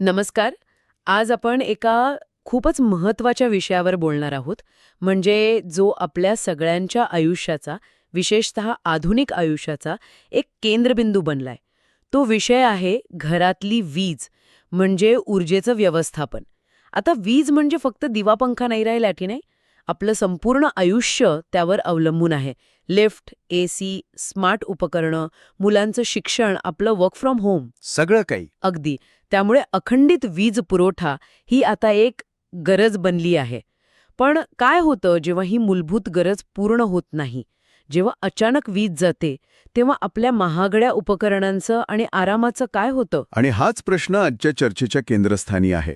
नमस्कार. आज आपण एका खूपच महत्त्वाच्या विषयावर बोलणार आहोत. म्हणजे जो आपल्या सगळ्यांच्या आयुष्याचा विशेषत आधुनिक आयुष्याचा एक केंद्रबिंदू बनलाय. तो विषय आहे घरातली वीज म्हणजे ऊर्जेचं व्यवस्थापन. आता वीज म्हणजे फक्त दिवापंखा नाही राहिला की नाही? आपलं संपूर्ण आयुष्य त्यावर अवलंबून आहे. लिफ्ट एसी स्मार्ट उपकरणं मुलांचं शिक्षण आपलं वर्क फ्रॉम होम. सगळं काही. अगदी. त्यामुळे अखंडित वीज पुरवठा ही आता एक गरज बनली आहे. पण काय होतं जेव्हा ही मूलभूत गरज पूर्ण होत नाही? जेव्हा अचानक वीज जाते तेव्हा आपल्या महागड्या उपकरणांचं आणि आरामाचं काय होतं? आणि हाच प्रश्न आजच्या चर्चेच्या केंद्रस्थानी आहे.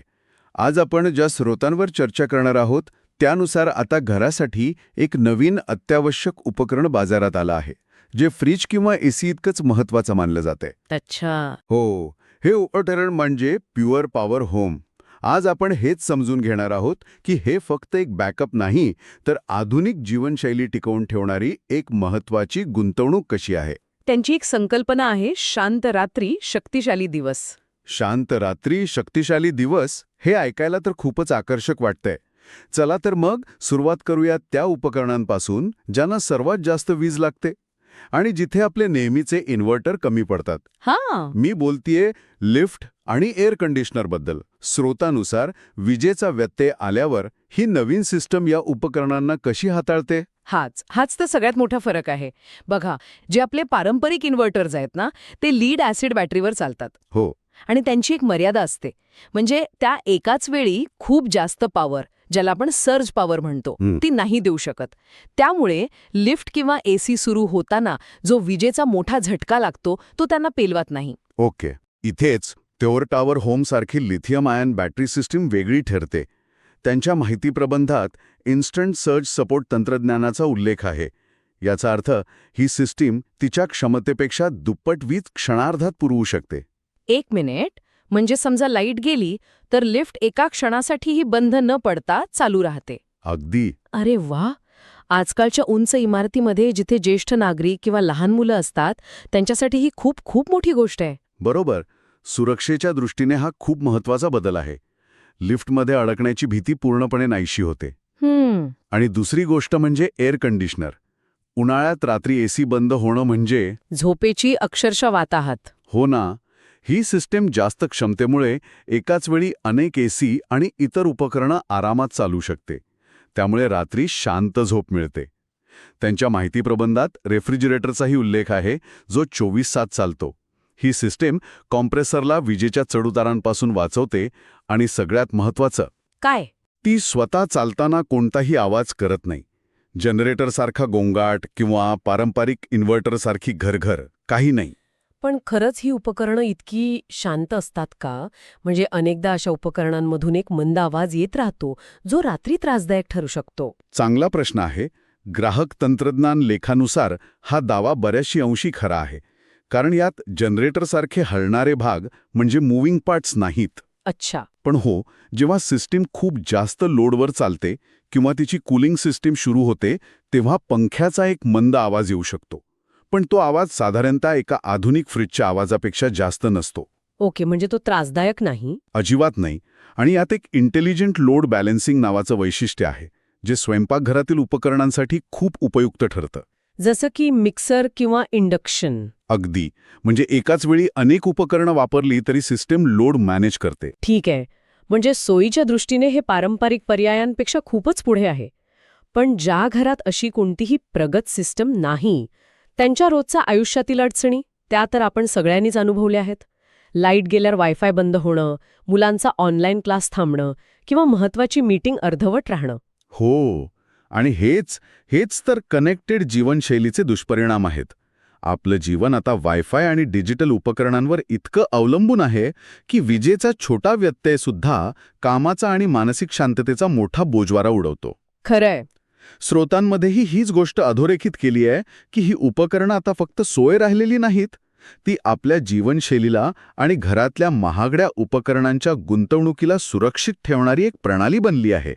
आज आपण ज्या स्रोतांवर चर्चा करणार आहोत त्यानुसार आता घरासाठी एक नवीन अत्यावश्यक उपकरण बाजारात आलं आहे जे फ्रीज किंवा एसी इतकंच महत्वाचं मानलं जाते अच्छा. हो. हे उपकरण म्हणजे प्युअर पॉवर होम. आज आपण हेच समजून घेणार आहोत की हे फक्त एक बॅकअप नाही तर आधुनिक जीवनशैली टिकवून ठेवणारी एक महत्वाची गुंतवणूक कशी आहे? त्यांची एक संकल्पना आहे शांत रात्री शक्तिशाली दिवस. शांत रात्री शक्तिशाली दिवस? हे ऐकायला तर खूपच आकर्षक वाटतंय. चला तर मग सुरुवात करूया त्या उपकरणांपासून ज्यांना सर्वात जास्त वीज लागते. आणि जिथे आपले नेहमीचे इन्व्हर्टर कमी पडतात. हा. मी बोलतीये लिफ्ट आणि एअर कंडिशनरबद्दल स्रोतानुसार विजेचा व्यत्यय आल्यावर ही नवीन सिस्टम या उपकरणांना कशी हाताळते? हाच हाच तर सगळ्यात मोठा फरक आहे. बघा जे आपले पारंपरिक इन्व्हर्टर्स आहेत ना ते लीड ॲसिड बॅटरीवर चालतात. हो. आणि त्यांची एक मर्यादा असते. म्हणजे त्या एकाच वेळी खूप जास्त पॉवर ज्याला आपण सर्ज पॉवर म्हणतो. ती नाही देऊ शकत. त्यामुळे लिफ्ट किंवा एसी सुरू होताना जो विजेचा मोठा झटका लागतो तो त्यांना पेलवत नाही. ओके. इथेच तेवर टावर होमसारखी लिथियम आयन बॅटरी सिस्टीम वेगळी ठरते. त्यांच्या माहिती प्रबंधात इन्स्टंट सर्ज सपोर्ट तंत्रज्ञानाचा उल्लेख आहे. याचा अर्थ ही सिस्टीम तिच्या क्षमतेपेक्षा दुप्पट वीज क्षणार्धात पुरवू शकते. एक मिनिट. म्हणजे समजा लाइट गेली तर लिफ्ट एका क्षणासाठीही बंद न पडता चालू राहते. अगदी. अरे वा! आजकालच्या उंच इमारतीमध्ये जिथे ज्येष्ठ नागरिक किंवा लहान मुलं असतात त्यांच्यासाठी ही खूप खूप मोठी गोष्ट आहे. बरोबर. सुरक्षेच्या दृष्टीने हा खूप महत्त्वाचा बदल आहे. लिफ्टमध्ये अडकण्याची भीती पूर्णपणे नाहीशी होते. आणि दुसरी गोष्ट म्हणजे एअर कंडिशनर. उन्हाळ्यात रात्री एसी बंद होणं म्हणजे झोपेची अक्षरशः वाताहात हो ना. ही सिस्टीम जास्त क्षमतेमुळे एकाच वेळी अनेक एसी आणि इतर उपकरणं आरामात चालू शकते. त्यामुळे रात्री शांत झोप मिळते. त्यांच्या माहिती प्रबंधात रेफ्रिजरेटरचाही उल्लेख आहे जो चोवीस तास चालतो. ही सिस्टीम कॉम्प्रेसरला विजेच्या चढउतारांपासून वाचवते आणि सगळ्यात महत्त्वाचं काय? ती स्वतः चालताना कोणताही आवाज करत नाही. जनरेटरसारखा गोंगाट किंवा पारंपरिक इन्व्हर्टरसारखी घरघर काही नाही. पण खरंच ही उपकरणं इतकी शांत असतात का? म्हणजे अनेकदा अशा उपकरणांमधून एक मंद आवाज येत राहतो जो रात्री त्रासदायक ठरू शकतो. चांगला प्रश्न आहे. ग्राहक तंत्रज्ञान लेखानुसार हा दावा बऱ्याचशी अंशी खरा आहे. कारण यात जनरेटरसारखे हलणारे भाग म्हणजे मूव्हिंग पार्ट्स नाहीत. अच्छा. पण हो जेव्हा सिस्टीम खूप जास्त लोडवर चालते किंवा तिची कूलिंग सिस्टीम सुरू होते तेव्हा पंख्याचा एक मंद आवाज येऊ शकतो. पण तो आवाज साधारणतः एका आधुनिक फ्रिजच्या आवाजापेक्षा जास्त नसतो. ओके म्हणजे तो त्रासदायक नाही? अजिबात नाही. आणि यात एक इंटेलिजंट लोड बॅलन्सिंग नावाचं वैशिष्ट्य आहे जे स्वयंपाकघरातील उपकरणांसाठी खूप उपयुक्त ठरतं. जसं की मिक्सर किंवा इंडक्शन अगदी. म्हणजे एकाच वेळी अनेक उपकरणं वापरली तरी सिस्टीम लोड मॅनेज करते. ठीक आहे. म्हणजे सोयीच्या दृष्टीने हे पारंपरिक पर्यायांपेक्षा खूपच पुढे आहे. पण ज्या घरात अशी कोणतीही प्रगत सिस्टम नाही त्यांच्या रोजच्या आयुष्यातील अडचणी त्या तर आपण सगळ्यांनीच अनुभवल्या आहेत. लाइट गेल्यावर वायफाय बंद होणं मुलांचा ऑनलाईन क्लास थांबणं किंवा महत्वाची मीटिंग अर्धवट राहणं. हो आणि हेच हेच तर कनेक्टेड जीवनशैलीचे दुष्परिणाम आहेत. आपलं जीवन आता वायफाय आणि डिजिटल उपकरणांवर इतकं अवलंबून आहे की विजेचा छोटा व्यत्यय सुद्धा कामाचा आणि मानसिक शांततेचा मोठा बोजवारा उडवतो. खरंय. स्रोतांमध्येही हीच गोष्ट अधोरेखित केली आहे की ही उपकरणं आता फक्त सोय राहिलेली नाहीत. ती आपल्या जीवनशैलीला आणि घरातल्या महागड्या उपकरणांच्या गुंतवणुकीला सुरक्षित ठेवणारी एक प्रणाली बनली आहे.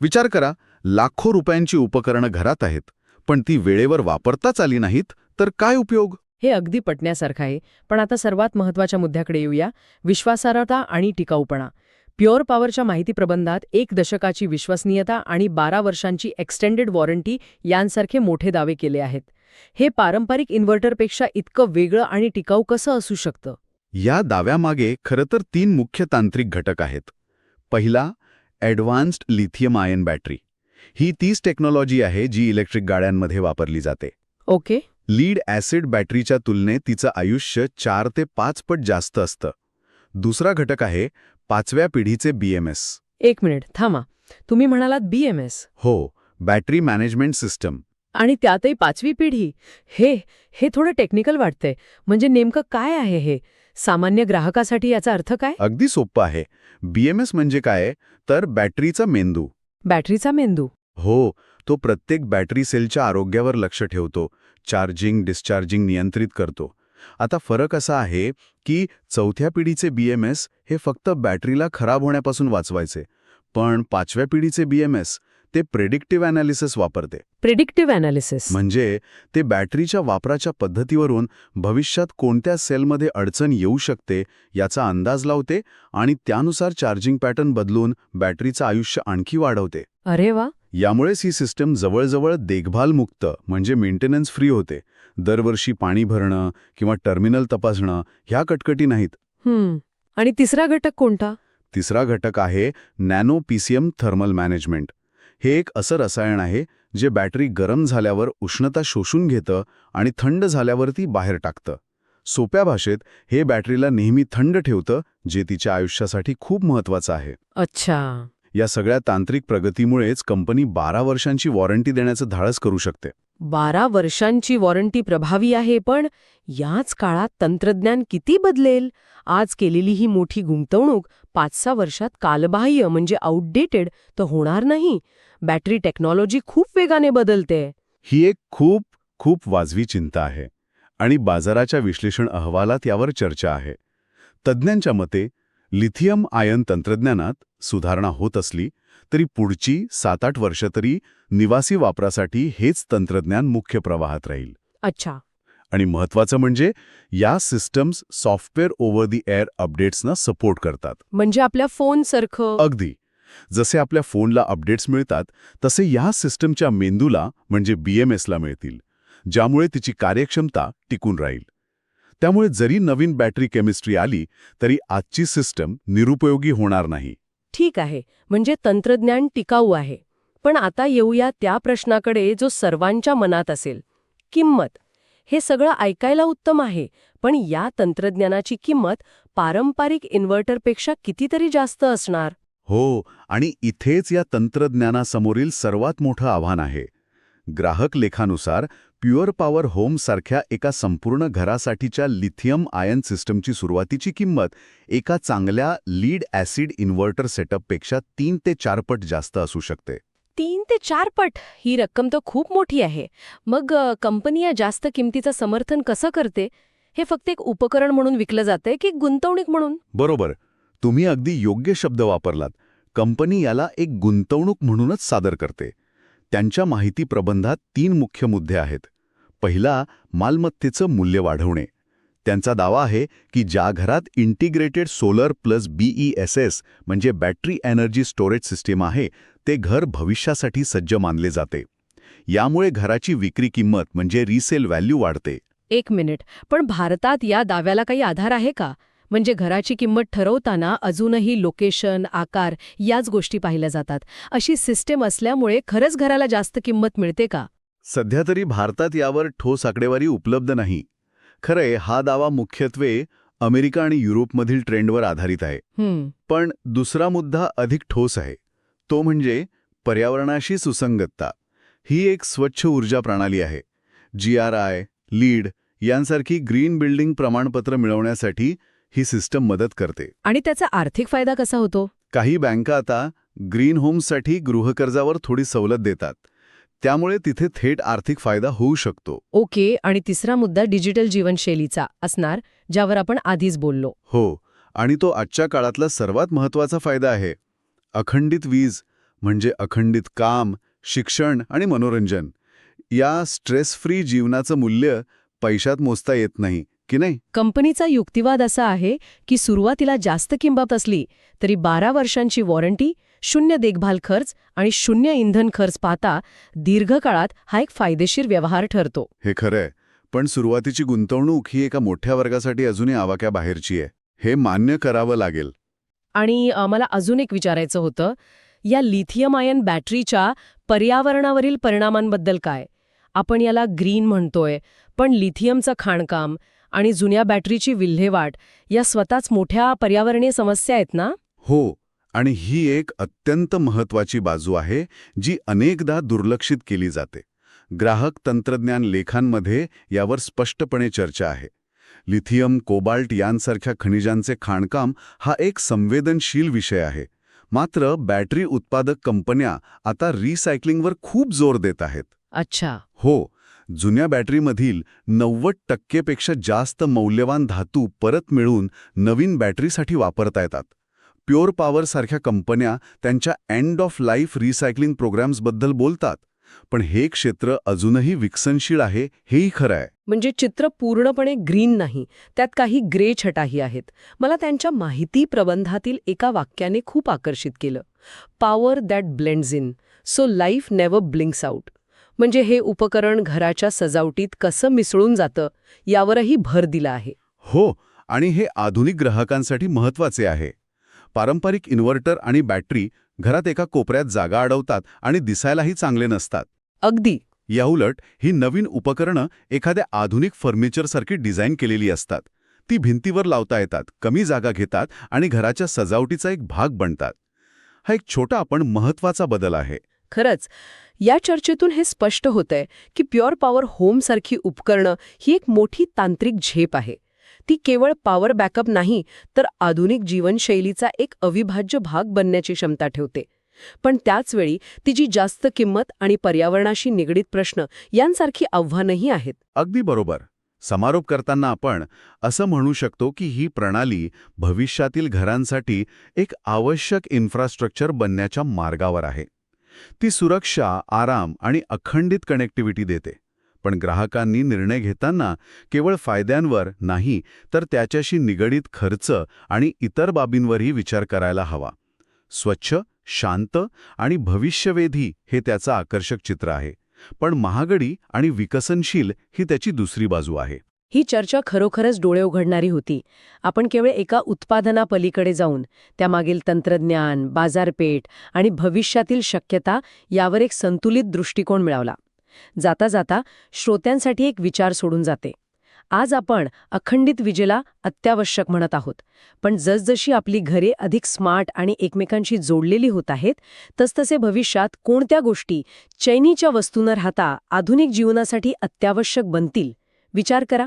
विचार करा लाखो रुपयांची उपकरणं घरात आहेत पण ती वेळेवर वापरताच आली नाहीत तर काय उपयोग? हे अगदी पटण्यासारखं आहे पण आता सर्वात महत्त्वाच्या मुद्द्याकडे येऊया विश्वासार्हता आणि टिकाऊपणा. प्युअर पॉवरच्या माहिती प्रबंधात एक दशकाची विश्वसनीयता आणि बारा वर्षांची एक्सटेंडेड वॉरंटी यांसारखे मोठे दावे केले आहेत. हे पारंपरिक इन्व्हर्टरपेक्षा इतकं वेगळं आणि टिकाऊ कसं असू शकतं? या दाव्यामागे खरं तर तीन मुख्य तांत्रिक घटक आहेत. पहिला ॲडव्हान्स्ड लिथियम आयन बॅटरी. ही तीच टेक्नॉलॉजी आहे जी इलेक्ट्रिक गाड्यांमध्ये वापरली जाते. ओके. लीड ॲसिड बॅटरीच्या तुलनेत तिचं आयुष्य चार ते पाच पट जास्त असतं. दुसरा घटक आहे पाचव्या पिढीचे बीएमएस एक मिनिट थांबा. तुम्ही म्हणालात बीएमएस हो बॅटरी मॅनेजमेंट सिस्टम. आणि त्यातही पाचवी पिढी. हे हे थोडं टेक्निकल वाटतंय. म्हणजे नेमकं काय आहे हे? सामान्य ग्राहकासाठी याचा अर्थ काय? अगदी सोपं आहे. बीएमएस म्हणजे काय? तर बॅटरीचा मेंदू. बॅटरीचा मेंदू. हो तो प्रत्येक बॅटरी सेलच्या आरोग्यावर लक्ष ठेवतो. चार्जिंग डिस्चार्जिंग नियंत्रित करतो. आता फरक असा आहे की चौथ्या पिढीचे बीएमएस हे फक्त बॅटरीला खराब होण्यापासून वाचवायचे पण पाचव्या पिढीचे बीएमएस ते प्रेडिक्टिव्ह अनालिसिस वापरते. प्रिडिक्टिव्ह अनालिसिस म्हणजे ते बॅटरीच्या वापराच्या पद्धतीवरून भविष्यात कोणत्या सेलमध्ये अडचण येऊ शकते याचा अंदाज लावते आणि त्यानुसार चार्जिंग पॅटर्न बदलून बॅटरीचं आयुष्य आणखी वाढवते. अरे वा! यामुळेच ही सिस्टम जवळजवळ देखभालमुक्त म्हणजे मेंटेनन्स फ्री होते. दरवर्षी पाणी भरणं किंवा टर्मिनल तपासणं ह्या कटकटी नाहीत. आणि तिसरा घटक कोणता? तिसरा घटक आहे नॅनो पीसीएम थर्मल मॅनेजमेंट. हे एक असं रसायन आहे जे बॅटरी गरम झाल्यावर उष्णता शोषून घेतं आणि थंड झाल्यावरती बाहेर टाकतं. सोप्या भाषेत हे बॅटरीला नेहमी थंड ठेवतं जे तिच्या आयुष्यासाठी खूप महत्वाचं आहे. अच्छा. या सगळ्या तांत्रिक प्रगतीमुळेच कंपनी बारा वर्षांची वॉरंटी देण्याचं धाडस करू शकते. बारा वर्षांची वॉरंटी प्रभावी आहे पण याच काळात तंत्रज्ञान किती बदलेल? आज केलेली ही मोठी गुंतवणूक पाच सहा वर्षात कालबाह्य म्हणजे आउटडेटेड तर होणार नाही. बॅटरी टेक्नॉलॉजी खूप वेगाने बदलते. ही एक खूप खूप वाजवी चिंता आहे आणि बाजाराच्या विश्लेषण अहवालात यावर चर्चा आहे. तज्ज्ञांच्या मते लिथियम आयन तंत्रज्ञानात सुधारणा होत असली तरी पुढची सात आठ वर्ष तरी निवासी वापरासाठी हेच तंत्रज्ञान मुख्य प्रवाहात राहील. अच्छा. आणि महत्वाचं म्हणजे या systems software over the air अपडेट्सना support करतात. म्हणजे आपल्या फोनसारखं? अगदी. जसे आपल्या फोनला अपडेट्स मिळतात तसे या सिस्टमच्या मेंदूला म्हणजे बीएमएसला मिळतील ज्यामुळे तिची कार्यक्षमता टिकून राहील. त्यामुळे जरी नवीन बॅटरी केमिस्ट्री आली तरी आजची सिस्टम निरुपयोगी होणार नाही. ठीक आहे म्हणजे तंत्रज्ञान टिकाऊ आहे. पण आता येऊया त्या प्रश्नाकडे जो सर्वांच्या मनात असेल. किंमत. हे सगळं ऐकायला उत्तम आहे पण या तंत्रज्ञानाची किंमत पारंपरिक इन्व्हर्टरपेक्षा कितीतरी जास्त असणार? हो आणि इथेच या तंत्रज्ञानासमोरील सर्वात मोठं आव्हान आहे. ग्राहक लेखानुसार प्युअर पॉवर होम सारख्या एका संपूर्ण घरासाठीच्या लिथियम आयन सिस्टमची सुरुवातीची किंमत एका चांगल्या लीड ॲसिड इन्व्हर्टर सेटअपपेक्षा तीन ते चार पट जास्त असू शकते. तीन ते चार पट? ही रक्कम तर खूप मोठी आहे. मग कंपनी या जास्त किमतीचं समर्थन कसं करते? हे फक्त एक उपकरण म्हणून विकलं जातंय की गुंतवणूक म्हणून? बरोबर. तुम्ही अगदी योग्य शब्द वापरलात. कंपनी याला एक गुंतवणूक म्हणूनच सादर करते. त्यांच्या माहिती प्रबंधात तीन मुख्य मुद्दे आहेत. पहिला मालमत्तेचं मूल्य वाढवणे. त्यांचा दावा आहे की ज्या घरात इंटिग्रेटेड सोलर प्लस बीईएसएस म्हणजे बॅटरी एनर्जी स्टोरेज सिस्टीम आहे ते घर भविष्यासाठी सज्ज मानले जाते. यामुळे घराची विक्री किंमत म्हणजे रिसेल व्हॅल्यू वाढते. एक मिनिट पण भारतात या दाव्याला काही आधार आहे का? म्हणजे घराची किंमत ठरवताना अजूनही लोकेशन आकार याच गोष्टी पाहिल्या जातात. अशी सिस्टम असल्यामुळे खरंच घराला जास्त किंमत मिळते का? सध्या तरी भारतात यावर ठोस आकडेवारी उपलब्ध नाही. खरंय हा दावा मुख्यत्वे अमेरिका आणि युरोपमधील ट्रेंडवर आधारित आहे. पण दुसरा मुद्दा अधिक ठोस आहे. तो म्हणजे पर्यावरणाशी सुसंगतता. ही एक स्वच्छ ऊर्जा प्रणाली आहे. जी आर आय लीड यांसारखी ग्रीन बिल्डिंग प्रमाणपत्र मिळवण्यासाठी ही सिस्टम मदत करते. आणि त्याचा आर्थिक फायदा कसा होतो? काही बँका आता ग्रीन होम्ससाठी गृहकर्जावर थोडी सवलत देतात. त्यामुळे तिथे थेट आर्थिक फायदा होऊ शकतो. ओके आणि तिसरा मुद्दा डिजिटल जीवनशैलीचा असणार ज्यावर आपण आधीच बोललो. हो आणि तो आजच्या काळातला सर्वात महत्त्वाचा फायदा आहे. अखंडित वीज म्हणजे अखंडित काम शिक्षण आणि मनोरंजन. या स्ट्रेस फ्री जीवनाचं मूल्य पैशात मोजता येत नाही. की नाही? कंपनीचा युक्तिवाद असा आहे की सुरुवातीला जास्त किंमत असली तरी बारा वर्षांची वॉरंटी शून्य देखभाल खर्च आणि शून्य इंधन खर्च पाहता दीर्घकाळात हा एक फायदेशीर व्यवहार ठरतो. हे खरंय पण सुरुवातीची गुंतवणूक ही एका मोठ्या वर्गासाठी अजूनही आवाक्याबाहेरची आहे. हे मान्य करावं लागेल. आणि मला अजून एक विचारायचं होतं या लिथियम आयन बॅटरीच्या पर्यावरणावरील परिणामांबद्दल काय? आपण याला ग्रीन म्हणतोय पण लिथियमचं खाणकाम आणि जुन्या बॅटरीची विल्हेवाट या स्वतःच मोठ्या पर्यावरणीय समस्या आहेत ना? हो आणि ही एक अत्यंत महत्वाची बाजू आहे जी अनेकदा दुर्लक्षित केली जाते. ग्राहक तंत्रज्ञान लेखांमध्ये यावर स्पष्टपणे चर्चा आहे. लिथियम कोबाल्ट यांसारख्या खनिजांचे खाणकाम हा एक संवेदनशील विषय आहे. मात्र बॅटरी उत्पादक कंपन्या आता रिसायकलिंगवर खूप जोर देत आहेत. अच्छा. हो जुन्या बॅटरीमधील नव्वद टक्केपेक्षा जास्त मौल्यवान धातू परत मिळून नवीन बॅटरीसाठी वापरता येतात. प्युअर पॉवरसारख्या कंपन्या त्यांच्या एंड ऑफ लाईफ रिसायकलिंग प्रोग्राम्सबद्दल बोलतात पण हे क्षेत्र अजूनही विकसनशील आहे हेही खरं आहे. म्हणजे चित्र पूर्णपणे ग्रीन नाही त्यात काही ग्रे छटाही आहेत. मला त्यांच्या माहिती प्रबंधातील एका वाक्याने खूप आकर्षित केलं. Power that blends in so life never blinks out म्हणजे हे उपकरण घराच्या सजावटीत कसं मिसळून जातं यावरही भर दिला आहे. हो आणि हे आधुनिक ग्राहकांसाठी महत्त्वाचे आहे. पारंपरिक इन्व्हर्टर आणि बॅटरी घरात एका कोपऱ्यात जागा अडवतात आणि दिसायलाही चांगले नसतात. अगदी. याउलट ही नवीन उपकरणं एखाद्या आधुनिक फर्निचरसारखी डिझाईन केलेली असतात. ती भिंतीवर लावता येतात कमी जागा घेतात आणि घराच्या सजावटीचा एक भाग बनतात. हा एक छोटा पण महत्त्वाचा बदल आहे. खरंच या चर्चेतून हे स्पष्ट होतंय की प्युअर पॉवर होमसारखी उपकरणं ही एक मोठी तांत्रिक झेप आहे. ती केवळ पॉवर बॅकअप नाही तर आधुनिक जीवनशैलीचा एक अविभाज्य भाग बनण्याची क्षमता ठेवते. पण त्याचवेळी तिची जास्त किंमत आणि पर्यावरणाशी निगडीत प्रश्न यांसारखी आव्हानंही आहेत. अगदी बरोबर. समारोप करताना आपण असं म्हणू शकतो की ही प्रणाली भविष्यातील घरांसाठी एक आवश्यक इन्फ्रास्ट्रक्चर बनण्याच्या मार्गावर आहे. ती सुरक्षा आराम आणि अखंडित कनेक्टिव्हिटी देते. पण ग्राहकांनी निर्णय घेताना केवळ फायद्यांवर नाही तर त्याच्याशी निगडीत खर्च आणि इतर बाबींवरही विचार करायला हवा. स्वच्छ शांत आणि भविष्यवेधी हे त्याचं आकर्षक चित्र आहे. पण महागडी आणि विकसनशील ही त्याची दुसरी बाजू आहे. ही चर्चा खरोखरच डोळे उघडणारी होती. आपण केवळ एका उत्पादनापलीकडे जाऊन त्यामागील तंत्रज्ञान बाजारपेठ आणि भविष्यातील शक्यता यावर एक संतुलित दृष्टिकोन मिळवला. जाता जाता श्रोत्यांसाठी एक विचार सोडून जाते. आज आपण अखंडित विजेला अत्यावश्यक म्हणत आहोत पण जसजशी आपली घरे अधिक स्मार्ट आणि एकमेकांशी जोडलेली होत आहेत तसतसे भविष्यात कोणत्या गोष्टी चैनीच्या वस्तूंना न राहता आधुनिक जीवनासाठी अत्यावश्यक बनतील? विचार करा.